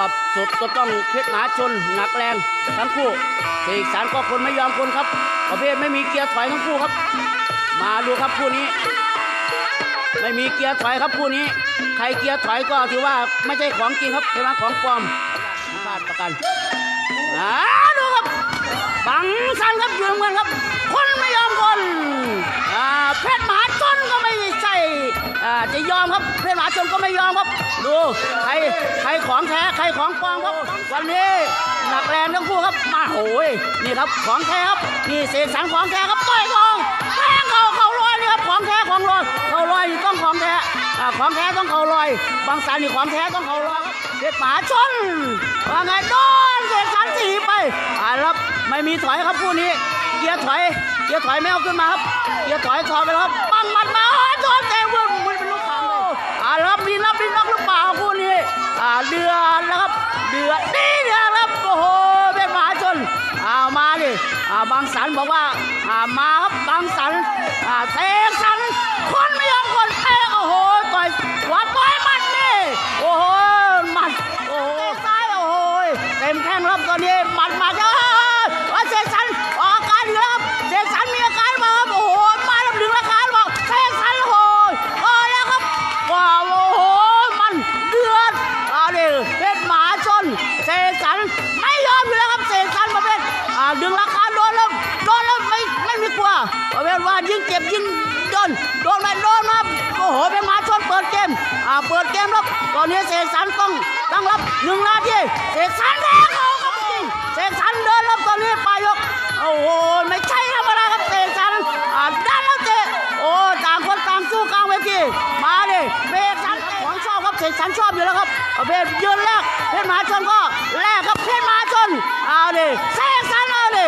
อบสุดก็ต้องเพชรมหาชนหนักแรงทั้งคู่เสกสรรก็คนไม่ยอมคนครับ ประเภทไม่มีเกียร์ถอยทั้งคู่ครับ มาดูครับคู่นี้ ไม่มีเกียร์ถอยครับคู่นี้ ใครเกียร์ถอยก็ถือว่าไม่ใช่ของจริงครับใช่ไหมของปลอมพลาดประกันอ่าดูครับบังสันครับอยู่เหมือนครับ คนไม่ยอมคนอ่าเพชรหมาชนก็ไม่ใช่อ่าจะยอมครับาชนก็ไม่ยอมครับ ดูใครใครของแท้ใครของปลอมครับ วันนี้หนักแรงทั้งคู่ครับมาโอ้ยนี่ครับของแท้ครับนี่เสกสรรของแท้ครับต่อยทองแทงเขาเขาลอยนี่ครับของแท้ของลอยเขาลอยต้องของแท้ของแท้ต้องเขาลอย บางสันนี่ของแท้ต้องเขาลอยครับเพชรมาชนว่าไงโดนเสกสรรสีไปอ่าครับไม่มีถอยครับคู่นี้เกียร์ถอยเกียร์ถอยไม่เอาขึ้นมาครับเกียร์ถอยถอยไปแล้วครับปังมัดมา เดือดนี่เดือดครับโอ้โหเป็นมหาชนอามาดิอ่าบางสันบอกว่าอ่ามาครับบางสันอ่าเทสันคนไม่ยอมคนเตะโอ้โหต่อยขวาต่อยมัดนี่โอ้โหมัดโอ้โหซ้ายโอ้โหเต็มแข้งครับตอนนี้มัดมาเยอะ ประเภทว่ายิ่งเจ็บยิ่งโดนโดนไปโดนมาโอ้โหเพชรหมาชนเปิดเกมอ่าเปิดเกมแล้วตอนนี้เสกสรรต้องตั้งรับหนึ่งนาทีเสกสรรแรงเขาครับจริงเสกสรรเดินแล้วตอนนี้ปลายยกโอ้โหไม่ใช่ธรรมดาครับเตะสันอ่าด้านแล้วเตะโอ้ต่างคนต่างสู้กลางเวทีมาดิเบกสันของชอบครับเสกสรรชอบอยู่แล้วครับเอาเพชรยืนแรกเพชรมหาชนก็แรกครับเพชรมหาชนเอาดิเสกสรรเอาดิ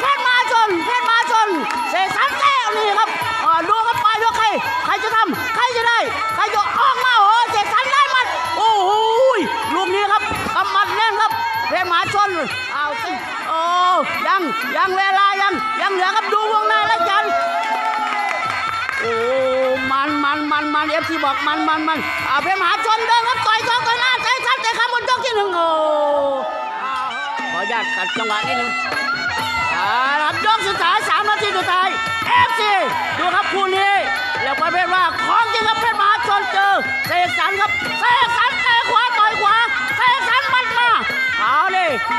เพชรมหาชนเพชรมหาชนเสกสรร นี่ครับดูครับปลายยกใคร ใครจะทำใครจะได้ ใครจะออกมาโอ้เสกสรรได้มัด โอ้โหลูกนี้ครับกำมัดแน่นครับเพชรมหาชนเอาสิโอ้ยังยังเวลายังยังเหลือครับดูวงในแล้วยันโอ้มันมันมันมันเอฟซีบอกมันมันมันเอาเพชรมหาชนเดินครับต่อยท้องต่อยหน้าใจคัดใจข้ามบนยกที่หนึ่งโอ้ขออนุญาตขัดจังหวะนิดนึง ครับยกสุดท้ายสามนาทีสุดท้ายเอฟซีดูครับคู่นี้เรียกว่าเพชรว่าของจริงครับเพชรมหาชนเจอเสกสรรครับเสกสรรเตะขวาต่อยขวาเสกสรรมันมาเอา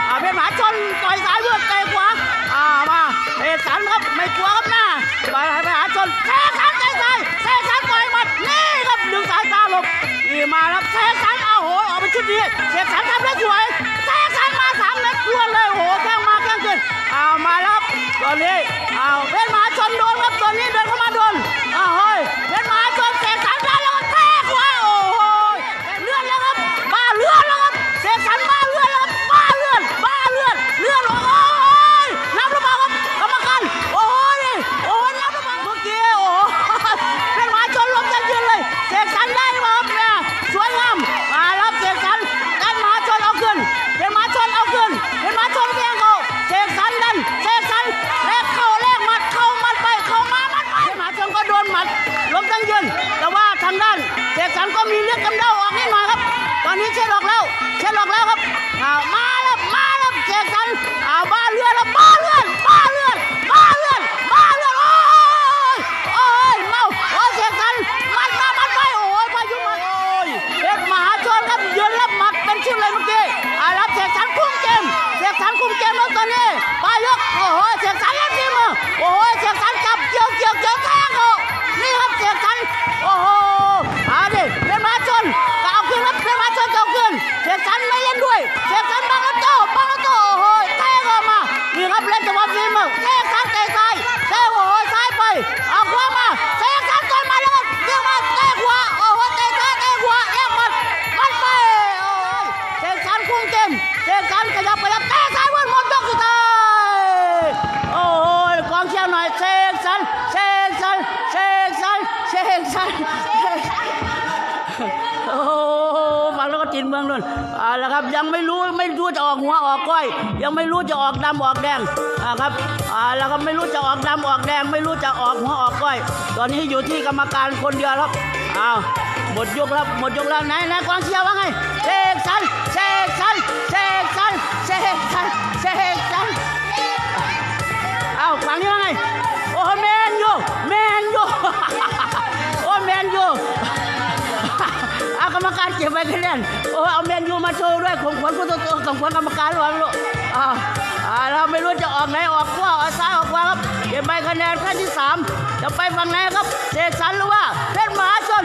เอาเป็นหมาชนต่อยสายเลือเตะขวาอ่ามาเตะสันครับไม่กลัวครับหน้าไปให้ไปหาชนเตะสันเตะสายเตะสันต่อยมัดนี่ครับดึงสายตาหลบนี่มาครับเตะสันเอาโหออกไปชุดนี้เตะสัน เสกสรรเสกโอ้ฟังแล้วก็จินเมืองนู่นอ่าแล้วครับยังไม่รู้ไม่รู้จะออกหัวออกก้อย ยังไม่รู้จะออกดำออกแดงอ่าครับอ่าแล้วก็ไม่รู้จะออกดำออกแดง ไม่รู้จะออกหัวออกก้อย ตอนนี้อยู่ที่กรรมการคนเดียวครับอ้าวหมดยกแล้วหมดยกแล้วไหนไหนกวางเชียร์ว่าไงเสกสรรเสก รรรารเก็บใบคะแนนโอ้เอาแมนยูมาโชว์ด้วยของขวัญผู้ตัวของขวัญกรรมการรวังลูกอ่าอ่าเราไม่รู้จะออกไหนออกขวาออกซ้ายออกขวาครับเก็บใบคะแนนขั้นที่สามจะไปฝั่งไหนครับเสกสรรหรือว่าเพชรมหาชน